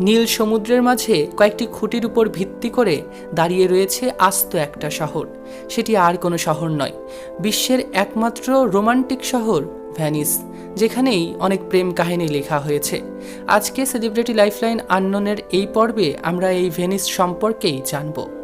নীল সমুদ্রের মাঝে কয়েকটি খুঁটির উপর ভিত্তি করে দাঁড়িয়ে রয়েছে আস্ত একটা শহর। সেটি আর কোনো শহর নয়, বিশ্বের একমাত্র রোমান্টিক শহর ভ্যানিস, যেখানেই অনেক প্রেম কাহিনী লেখা হয়েছে। আজকে সেলিব্রিটি লাইফলাইন আন্ননের এই পর্বে আমরা এই ভেনিস সম্পর্কেই জানব।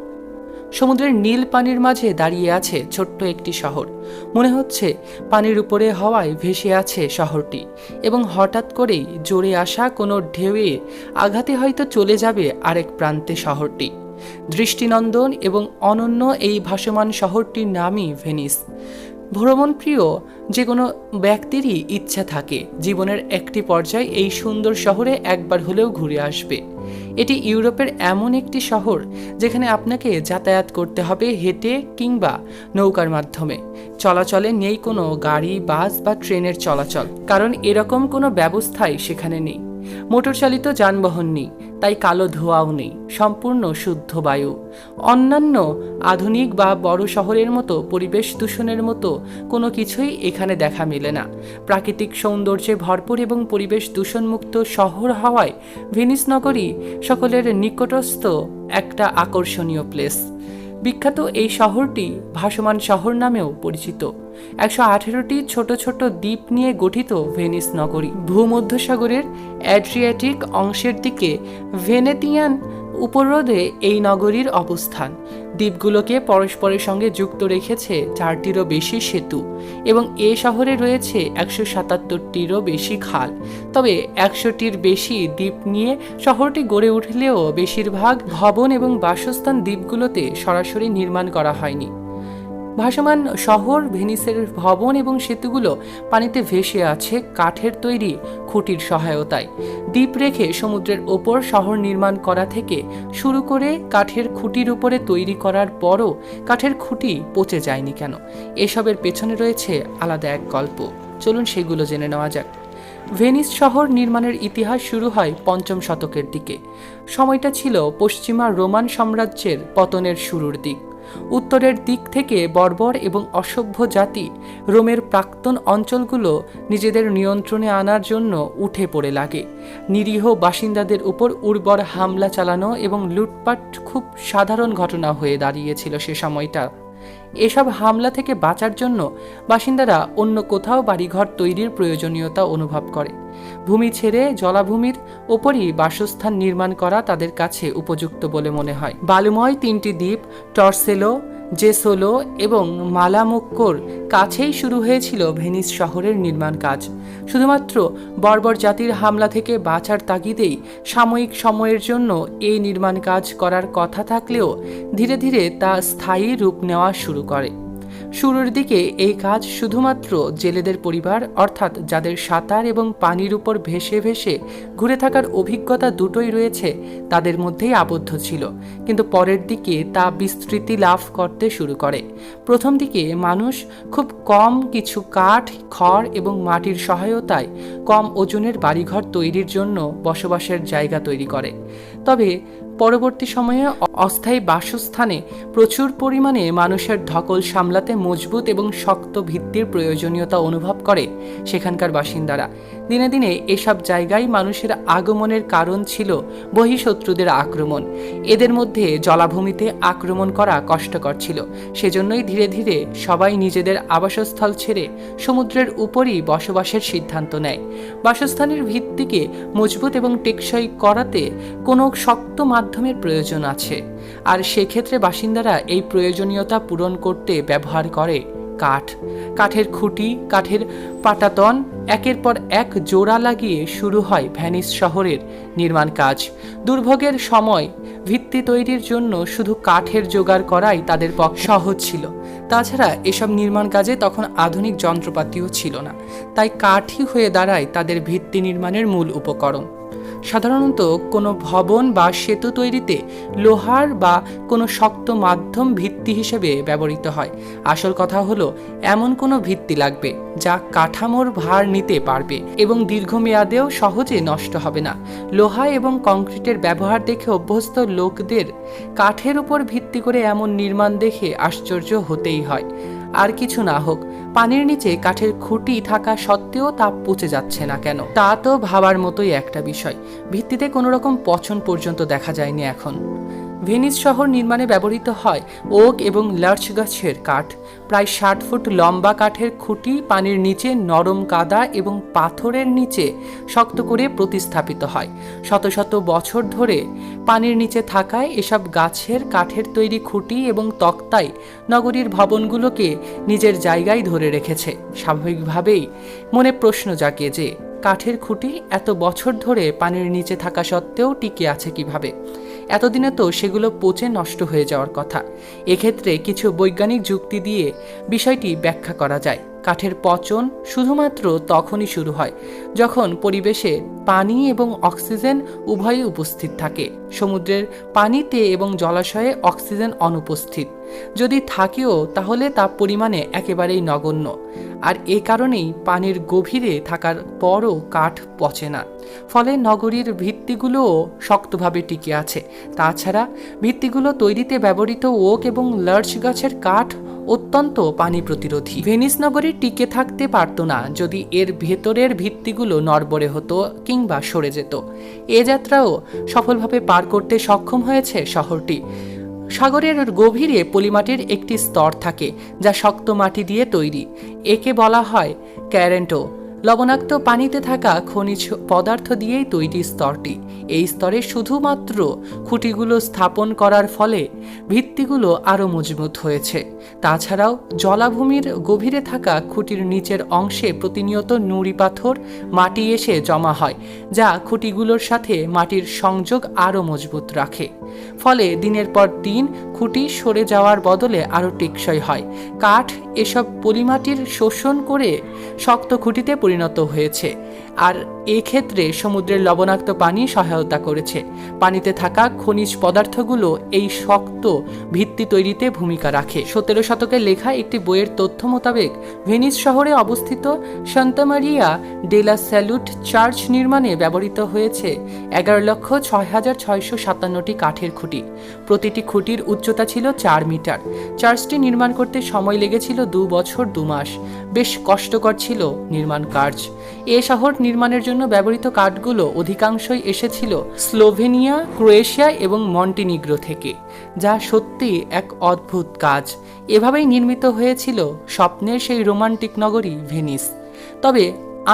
সমুদ্রের নীল পানির মাঝে দাঁড়িয়ে আছে ছোট্ট একটি শহর। মনে হচ্ছে পানির উপরে হওয়ায় ভেসে আছে শহরটি এবং হঠাৎ করেই জোরে আসা কোনো ঢেউয়ে আঘাতে হয়তো চলে যাবে আরেক প্রান্তে শহরটি। দৃষ্টিনন্দন এবং অনন্য এই ভাসমান শহরটির নামই ভেনিস। ভ্রমণপ্রিয় যে কোনো ব্যক্তিরই ইচ্ছা থাকে, জীবনের একটি পর্যায়ে এই সুন্দর শহরে একবার হলেও ঘুরে আসবে। এটি ইউরোপের এমন একটি শহর যেখানে আপনাকে যাতায়াত করতে হবে হেঁটে কিংবা নৌকার মাধ্যমে। চলাচলে নেই কোনো গাড়ি, বাস বা ট্রেনের চলাচল, কারণ এরকম কোনো ব্যবস্থাই সেখানে নেই। মোটর চালিত যানবাহন নেই, তাই কালো ধোঁয়াও নেই, সম্পূর্ণ শুদ্ধ বায়ু। অন্যান্য আধুনিক বা বড় শহরের মতো পরিবেশ দূষণের মতো কোনো কিছুই এখানে দেখা মেলে না। প্রাকৃতিক সৌন্দর্যে ভরপুর এবং পরিবেশ দূষণমুক্ত শহর হওয়ায় ভেনিস নগরী সকলের নিকটস্থ একটা আকর্ষণীয় প্লেস বিখ্যাত এই শহরটি ভাসমান শহর নামেও পরিচিত। একশো আঠেরোটি ছোট ছোট দ্বীপ নিয়ে গঠিত ভেনিস নগরী। ভূমধ্যসাগরের অ্যাড্রিয়াটিক অংশের দিকে ভেনেতিয়ান উপরোধে এই নগরীর অবস্থান। দ্বীপগুলোকে পরস্পরের সঙ্গে যুক্ত রেখেছে চারটিরও বেশি সেতু এবং এ শহরে রয়েছে একশো সাতাত্তরটিরও বেশি খাল। তবে একশোটির বেশি দ্বীপ নিয়ে শহরটি গড়ে উঠলেও বেশিরভাগ ভবন এবং বাসস্থান দ্বীপগুলোতে সরাসরি নির্মাণ করা হয়নি। ভাসমান শহর, ভেনিসের ভবন এবং সেতুগুলো পানিতে ভেসে আছে কাঠের তৈরি খুঁটির সহায়তায়। দ্বীপ রেখে সমুদ্রের ওপর শহর নির্মাণ করা থেকে শুরু করে কাঠের খুঁটির উপরে তৈরি করার পরও কাঠের খুঁটি পচে যায়নি কেন? এসবের পেছনে রয়েছে আলাদা এক গল্প। চলুন সেগুলো জেনে নেওয়া যাক। ভেনিস শহর নির্মাণের ইতিহাস শুরু হয় পঞ্চম শতকের দিকে। সময়টা ছিল পশ্চিমা রোমান সাম্রাজ্যের পতনের শুরুর দিক। উত্তরের দিক থেকে বর্বর এবং অসভ্য জাতি রোমের প্রাক্তন অঞ্চলগুলো নিজেদের নিয়ন্ত্রণে আনার জন্য উঠে পড়ে লাগে। নিরীহ বাসিন্দাদের উপর উর্বর হামলা চালানো এবং লুটপাট খুব সাধারণ ঘটনা হয়ে দাঁড়িয়েছিল সে সময়টা। এসব হামলা থেকে বাঁচার জন্য বাসিন্দারা অন্য কোথাও বাড়িঘর তৈরির প্রয়োজনীয়তা অনুভব করে। ভূমি ছেড়ে জলাভূমির ওপরই বাসস্থান নির্মাণ করা তাদের কাছে উপযুক্ত বলে মনে হয়। বালুময় তিনটি দ্বীপ, টর্সেলো জেসোলো এবং মালামুক্কোর কাছেই শুরু হয়েছিল ভেনিস শহরের নির্মাণ কাজ। শুধুমাত্র বর্বর জাতির হামলা থেকে বাঁচার তাগিদেই সাময়িক সময়ের জন্য এই নির্মাণ কাজ করার কথা থাকলেও ধীরে ধীরে তা স্থায়ী রূপ নেওয়া শুরু করে। শুরুর দিকে এই কাজ শুধুমাত্র জেলেদের পরিবার, অর্থাৎ যাদের সাঁতার এবং পানির উপর ভেসে ভেসে ঘুরে থাকার অভিজ্ঞতা দুটোই রয়েছে, তাদের মধ্যেই আবদ্ধ ছিল। কিন্তু পরের দিকে তা বিস্তৃতি লাভ করতে শুরু করে। প্রথম দিকে মানুষ খুব কম কিছু কাঠ, খড় এবং মাটির সহায়তায় কম ওজনের বাড়িঘর তৈরির জন্য বসবাসের জায়গা তৈরি করে। তবে পরবর্তী সময়ে অস্থায়ী বাসস্থানে প্রচুর পরিমাণে মানুষের ধকল সামলাতে মজবুত এবং শক্ত ভিত্তির প্রয়োজনীয়তা অনুভব করে সেখানকার বাসিন্দারা। দিনে দিনে এসব জায়গায় মানুষের আগমনের কারণ ছিল বহিঃশত্রুদের আক্রমণ। এদের মধ্যে জলাভূমিতে আক্রমণ করা কষ্টকর ছিল। সেজন্যই ধীরে ধীরে সবাই নিজেদের আবাসস্থল ছেড়ে সমুদ্রের উপরই বসবাসের সিদ্ধান্ত নেয়। বাসস্থানের ভিত্তিকে মজবুত এবং টেকসই করাতে কোনো শক্ত মাধ্যমের প্রয়োজন আছে। আর সেক্ষেত্রে বাসিন্দারা এই প্রয়োজনীয়তা পূরণ করতে ব্যবহার করে কাঠ। কাঠের খুঁটি, কাঠের পাটাতন, একের পর এক জোড়া লাগিয়ে শুরু হয় ভ্যানিস শহরের নির্মাণ কাজ। দুর্ভোগের সময় ভিত্তি তৈরির জন্য শুধু কাঠের জোগাড় করাই তাদের পক্ষে সহজ ছিল। তাছাড়া এসব নির্মাণ কাজে তখন আধুনিক যন্ত্রপাতিও ছিল না। তাই কাঠই হয়ে দাঁড়ায় তাদের ভিত্তি নির্মাণের মূল উপকরণ। সাধারণত কোনো ভবন বা সেতু তৈরিতে লোহার বা কোনো শক্ত মাধ্যম ভিত্তি হিসেবে ব্যবহৃত হয়। আসল কথা হলো, এমন কোনো ভিত্তি লাগবে যা কাঠামোর ভার নিতে পারবে এবং দীর্ঘমেয়াদেও সহজে নষ্ট হবে না। লোহা এবং কংক্রিটের ব্যবহার দেখে অভ্যস্ত লোকদের কাঠের উপর ভিত্তি করে এমন নির্মাণ দেখে আশ্চর্য হতেই হয়। আর কিছু না হোক, পানির নিচে কাঠের খুঁটি থাকা সত্ত্বেও তা পচে যাচ্ছে না কেন? তা তো ভাবার মতোই একটা বিষয়। ভিত্তিতে কোনো রকম পচন পর্যন্ত দেখা যায়নি এখন। ভেনিস শহর নির্মাণে ব্যবহৃত হয় ওক এবং লার্চ গাছের কাঠ। প্রায় ষাট ফুট লম্বা কাঠের খুঁটি পানির নিচে নরম কাদা এবং পাথরের নিচে শক্ত করে প্রতিস্থাপিত হয়। শত শত বছর ধরে পানির নিচে থাকায় এসব গাছের কাঠের তৈরি খুঁটি এবং তক্তাই নগরীর ভবনগুলোকে নিজের জায়গায় ধরে রেখেছে। স্বাভাবিকভাবেই মনে প্রশ্ন জাগে যে কাঠের খুঁটি এত বছর ধরে পানির নিচে থাকা সত্ত্বেও টিকে আছে কীভাবে? এতদিনে তো সেগুলো পচে নষ্ট হয়ে যাওয়ার কথা। এক্ষেত্রে কিছু বৈজ্ঞানিক যুক্তি দিয়ে বিষয়টি ব্যাখ্যা করা যায়। কাঠের পচন শুধুমাত্র তখনই শুরু হয় যখন পরিবেশে পানি এবং অক্সিজেন উভয়ই উপস্থিত থাকে। সমুদ্রের পানিতে এবং জলাশয়ে অক্সিজেন অনুপস্থিত। যদি থাকেও, তাহলে তা পরিমাণে একেবারেই নগণ্য। আর এ কারণেই পানির গভীরে থাকার পরও কাঠ পচে না। ফলে নগরীর ভিত্তিগুলোও শক্তভাবে টিকে আছে। তাছাড়া ভিত্তিগুলো তৈরিতে ব্যবহৃত ওক এবং লার্চ গাছের কাঠ অত্যন্ত পানি প্রতিরোধী। ভেনিস নগরী টিকে থাকতে পারত না যদি এর ভেতরের ভিত্তিগুলো নড়বড়ে হতো কিংবা সরে যেত। এ যাত্রাও সফলভাবে পার করতে সক্ষম হয়েছে শহরটি। সাগরের গভীরে পলিমাটির একটি স্তর থাকে যা শক্ত মাটি দিয়ে তৈরি। একে বলা হয় ক্যারেন্টো। লবণাক্ত পানিতে থাকা খনিজ পদার্থ দিয়েই তৈরি স্তরটি। এই স্তরে শুধুমাত্র খুঁটিগুলো স্থাপন করার ফলে ভিত্তিগুলো আরও মজবুত হয়েছে। তাছাড়াও জলাভূমির গভীরে থাকা খুঁটির নিচের অংশে প্রতিনিয়ত নুড়ি পাথর মাটি এসে জমা হয়, যা খুঁটিগুলোর সাথে মাটির সংযোগ আরও মজবুত রাখে। ফলে দিনের পর দিন খুঁটি সরে যাওয়ার বদলে আরও টেকসই হয়। কাঠ, এসব পলিমাটির শোষণ করে শক্ত খুঁটিতে পরিণত হয়েছে। আর এক্ষেত্রে সমুদ্রের লবণাক্ত পানি সহায়তা করেছে। পানিতে থাকা খনিজ পদার্থগুলো এই শক্ত ভিত্তি তৈরিতে ভূমিকা রাখে। সতেরো শতকের লেখা একটি বইয়ের তথ্য মোতাবেক ভেনিস শহরে অবস্থিত সান্তামারিয়া ডেলা স্যালুট চার্চ নির্মাণে ব্যবহৃত হয়েছে এগারো লক্ষ ছয় হাজার ছয়শো সাতান্নটি কাঠের খুঁটি। প্রতিটি খুঁটির উচ্চতা ছিল চার মিটার। চার্চটি নির্মাণ করতে সময় লেগেছিল দু বছর দু মাস। বেশ কষ্টকর ছিল নির্মাণ কাজ। এ শহর নির্মাণের জন্য ব্যবহৃত কাঠগুলো অধিকাংশই এসেছিল স্লোভেনিয়া, ক্রোয়েশিয়া এবং মন্টিনিগ্রো থেকে, যা সত্যি এক অদ্ভুত কাজ। এভাবেই নির্মিত হয়েছিল স্বপ্নের সেই রোমান্টিক নগরী ভেনিস। তবে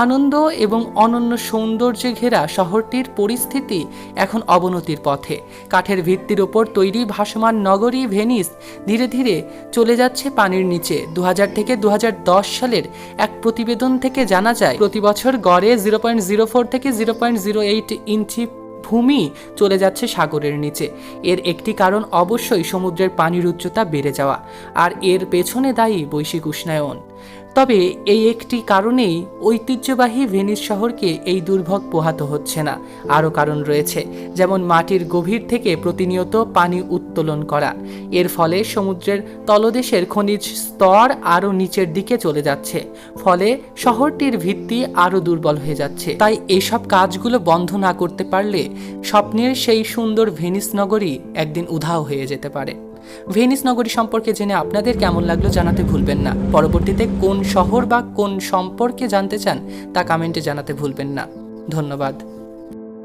আনন্দ এবং অনন্য সৌন্দর্যে ঘেরা শহরটির পরিস্থিতি এখন অবনতির পথে। কাঠের ভিত্তির ওপর তৈরি ভাসমান নগরী ভেনিস ধীরে ধীরে চলে যাচ্ছে পানির নিচে। দু হাজার থেকে দু হাজার দশ সালের এক প্রতিবেদন থেকে জানা যায়, প্রতি বছর গড়ে জিরো পয়েন্ট জিরো ফোর থেকে zero point zero eight inch ভূমি চলে যাচ্ছে সাগরের নিচে। এর একটি কারণ অবশ্যই সমুদ্রের পানির উচ্চতা বেড়ে যাওয়া, আর এর পেছনে দায়ী বৈশ্বিক উষ্ণায়ন। তবে এই একটি কারণেই ঐতিহ্যবাহী ভেনিস শহরকে এই দুর্ভোগ পোহাতে হচ্ছে না। আরও কারণ রয়েছে, যেমন মাটির গভীর থেকে প্রতিনিয়ত পানি উত্তোলন করা। এর ফলে সমুদ্রের তলদেশের খনিজ স্তর আরও নিচের দিকে চলে যাচ্ছে। ফলে শহরটির ভিত্তি আরও দুর্বল হয়ে যাচ্ছে। তাই এসব কাজগুলো বন্ধ না করতে পারলে স্বপ্নের সেই সুন্দর ভেনিস নগরী একদিন উধাও হয়ে যেতে পারে। ভেনিস নগরী সম্পর্কে জেনে আপনাদের কেমন লাগল জানাতে ভুলবেন না। পরবর্তীতে কোন শহর বা কোন সম্পর্কে জানতে চান তা কমেন্টে জানাতে ভুলবেন না। ধন্যবাদ।